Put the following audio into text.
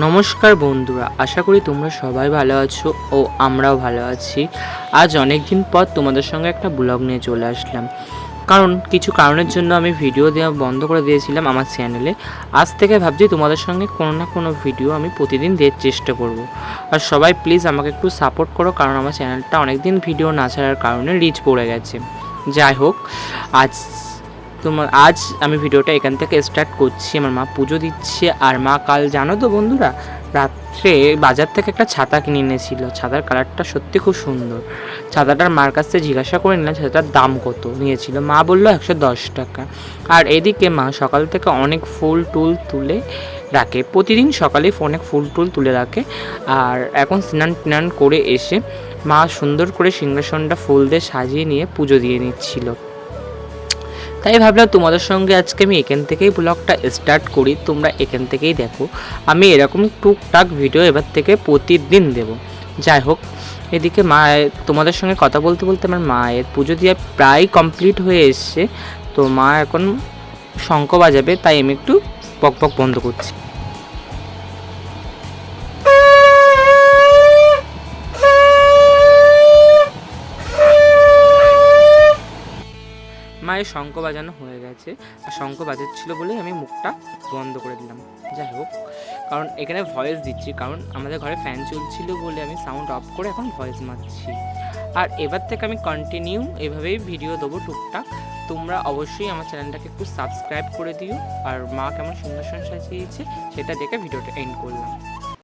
নমস্কার বন্ধুরা, আশা করি তোমরা সবাই ভালো আছো ও আমরাও ভালো আছি। আজ অনেক দিন পর তোমাদের সঙ্গে একটা ব্লগ নিয়ে চলে আসলাম। কারণ কিছু কারণের জন্য আমি ভিডিও দেওয়া বন্ধ করে দিয়েছিলাম আমার চ্যানেলে। আজ থেকে ভাবছি তোমাদের সঙ্গে কোনো না কোনো ভিডিও আমি প্রতিদিন দেওয়ার চেষ্টা করব। আর সবাই প্লিজ আমাকে একটু সাপোর্ট করো, কারণ আমার চ্যানেলটা অনেক দিন ভিডিও না ছাড়ার কারণে রিচ পড়ে গেছে। যাই হোক, আজ তোমার, আজ আমি ভিডিওটা এখান থেকে স্টার্ট করছি। আমার মা পুজো দিচ্ছে আর মা কাল, জানো তো বন্ধুরা, রাত্রে বাজার থেকে একটা ছাতা কিনে এনেছিল। ছাতার কালারটা সত্যি খুব সুন্দর। ছাতাটার মার কাছ থেকে জিজ্ঞাসা করে নিলাম ছাতাটার দাম কত? নিয়েছিল। মা বলল, একশো দশ টাকা। আর এদিকে মা সকাল থেকে অনেক ফুল, টুল তুলে রাখে। প্রতিদিন সকালে অনেক ফুল, টুল তুলে রাখে। আর এখন স্নান টান করে এসে মা সুন্দর করে সিংহাসনটা ফুল দিয়ে সাজিয়ে নিয়ে পুজো দিয়ে নিচ্ছিল। তাই ভাবলাম তোমাদের সঙ্গে আজকে আমি এখান থেকেই ব্লগটা স্টার্ট করি, তোমরা এখান থেকেই দেখো। আমি এরকম টুকটাক ভিডিও এবার থেকে প্রতিদিন দেব। যাই হোক, এদিকে মা তোমাদের সঙ্গে কথা বলতে বলতে আমার মায়ের পুজো দিয়ে প্রায় কমপ্লিট হয়ে এসছে। তো মা এখন শঙ্খ বাজাবে, তাই আমি একটু পক পক বন্ধ করছি। মায়ের শঙ্খ বাজানো হয়ে গেছে। আর শঙ্খ বাজাচ্ছিল বলেই আমি মুখটা বন্ধ করে দিলাম। যাই হোক, কারণ এখানে ভয়েস দিচ্ছি, কারণ আমাদের ঘরে ফ্যান চলছিল বলে আমি সাউন্ড অফ করে এখন ভয়েস মারছি। আর এবার থেকে আমি কন্টিনিউ এভাবেই ভিডিও দেবো টুকটাক। তোমরা অবশ্যই আমার চ্যানেলটাকে একটু সাবস্ক্রাইব করে দিও। আর মা কেমন সুন্দর সুন্দর সাজিয়েছে সেটা দেখে ভিডিওটা এন্ড করলাম।